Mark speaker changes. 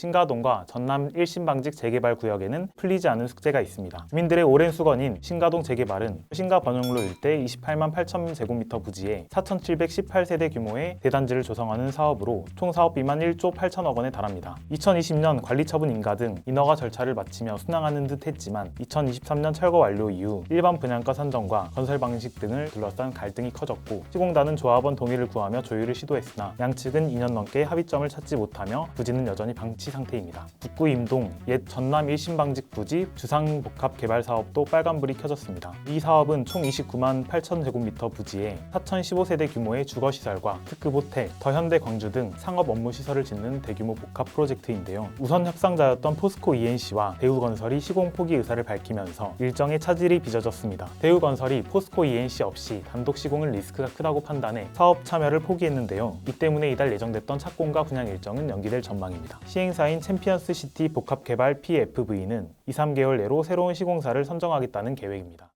Speaker 1: 신가동과 전남 1심 방직 재개발 구역에는 풀리지 않은 숙제가 있습니다. 주민들의 오랜 수건인 신가동 재개발은 신가 번영로 일대 28만 8천 제곱미터 부지에 4,718세대 규모의 대단지를 조성하는 사업으로 총 사업비만 1조 8천억 원에 달합니다. 2020년 관리처분 인가 등 인허가 절차를 마치며 순항하는 듯 했지만 2023년 철거 완료 이후 일반 분양가 선정과 건설 방식 등을 둘러싼 갈등이 커졌고 시공단은 조합원 동의를 구하며 조율을 시도했으나 양측은 2년 넘게 합의점을 찾지 못하며 부지는 여전히 방치 상태입니다. 북구 임동 옛 전남 1심 방직 부지 주상 복합 개발 사업도 빨간불이 켜졌습니다. 이 사업은 총 29만 8천 제곱미터 부지에 4,015세대 규모의 주거 시설과 특급 호텔, 더현대 광주 등 상업 업무 시설을 짓는 대규모 복합 프로젝트인데요. 우선 협상자였던 포스코 ENC와 대우건설이 시공 포기 의사를 밝히면서 일정의 차질이 빚어졌습니다. 대우건설이 포스코 ENC 없이 단독 시공은 리스크가 크다고 판단해 사업 참여를 포기했는데요. 이 때문에 이달 예정됐던 착공과 분양 일정은 연기될 전망입니다. 시행 사인 챔피언스 시티 복합 개발 PFV는 2, 3개월 내로 새로운 시공사를 선정하겠다는 계획입니다.